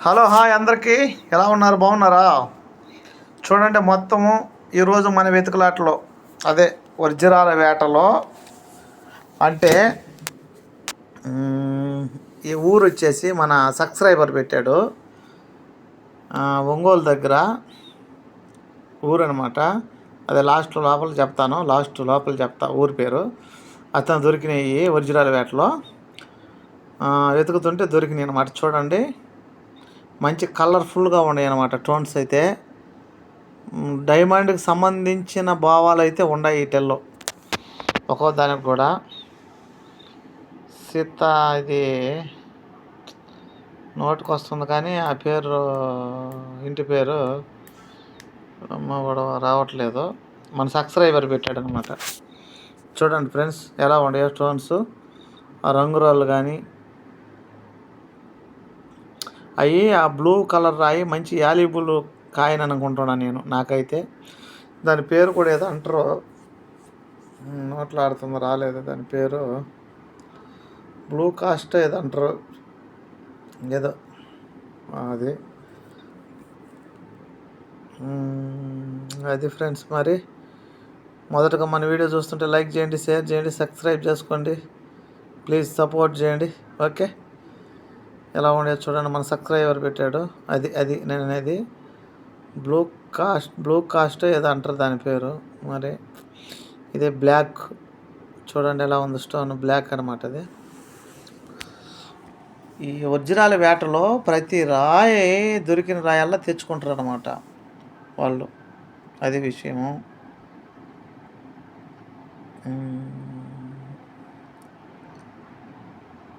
Hello hi అందరికీ. ఎలా ఉన్నారు? బాగున్నారా? చూడండి మొత్తము ఈరోజు మన వెతుకులాటలో అదే వజ్రాల వేటలో అంటే ఈ ఊరు వచ్చేసి మన సబ్స్క్రైబర్ పెట్టాడు. ఒంగోలు దగ్గర ఊరు అనమాట అదే లాస్ట్ లోపల చెప్తాను లాస్ట్ లోపల చెప్తా ఊరి పేరు. అతను దొరికినాయి వజ్రాల వేటలో. వెతుకుతుంటే దొరికినాయి అనమాట చూడండి. మంచి కలర్ఫుల్గా ఉన్నాయి అనమాట టోన్స్ అయితే డైమండ్కి సంబంధించిన భావాలు అయితే ఉన్నాయి వీటిల్లో ఒక్కో దానికి కూడా. సీత ఇది నోటికి వస్తుంది కానీ ఆ పేరు ఇంటి పేరు కూడా రావట్లేదు. మన సబ్స్క్రైబర్ పెట్టాడు అనమాట చూడండి ఫ్రెండ్స్ ఎలా ఉన్నాయో స్టోన్స్ ఆ రంగురాళ్ళు కానీ అవి ఆ బ్లూ కలర్ రాయి మంచి యాలిబుల్ కాయని అనుకుంటున్నాను నేను నాకైతే. దాని పేరు కూడా ఏదో అంటారు. నోట్లాడుతుంది రాలేదు? దాని పేరు బ్లూ కాస్ట్ ఏదో అంటారు. ఏదో అది. అది ఫ్రెండ్స్ మరి. మొదటగా మన వీడియో చూస్తుంటే లైక్ చేయండి షేర్ చేయండి సబ్స్క్రైబ్ చేసుకోండి. ప్లీజ్ సపోర్ట్ చేయండి. ఓకే ఎలా ఉండేది చూడండి మన సబ్స్క్రైబర్ పెట్టాడు? అది అది నేను అనేది బ్లూ కాస్ట్ బ్లూ కాస్ట్ ఏదో అంటారు దాని పేరు. మరి ఇదే బ్లాక్ చూడండి ఎలా ఉంది స్టోన్ బ్లాక్ అనమాట అది. ఈ వజ్రాల వేటలో ప్రతి రాయి దొరికిన రాయల్లా తెచ్చుకుంటారు అనమాట వాళ్ళు. అది విషయము.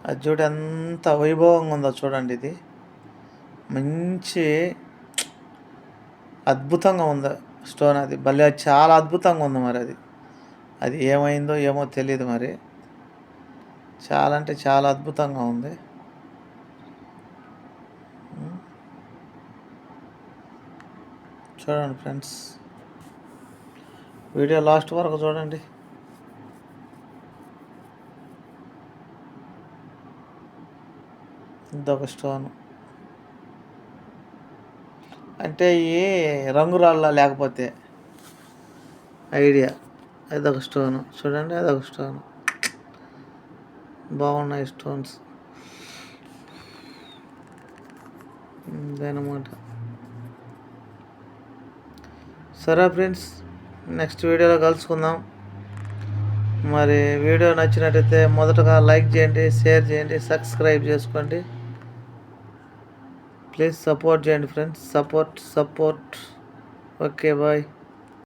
అది చూడు ఎంత వైభవంగా ఉందో చూడండి ఇది. మంచి అద్భుతంగా ఉంది స్టోన్ అది. భలే చాలా అద్భుతంగా ఉంది మరి అది. అది ఏమైందో ఏమో తెలియదు మరి. చాలా అంటే చాలా అద్భుతంగా ఉంది. చూడండి ఫ్రెండ్స్. వీడియో లాస్ట్ వరకు చూడండి. ఇదొక స్టోన్ అంటే ఈ రంగురాళ్ళ లేకపోతే ఐడియా. అదొక స్టోన్ చూడండి అదొక స్టోన్ బాగున్నాయి స్టోన్స్. ఇదనమాట. సరే ఫ్రెండ్స్ నెక్స్ట్ వీడియోలో కలుసుకుందాం. మరి వీడియో నచ్చినట్టయితే మొదటగా లైక్ చేయండి షేర్ చేయండి సబ్స్క్రైబ్ చేసుకోండి. ప్లీజ్ సపోర్ట్ చేయండి friends support support okay bye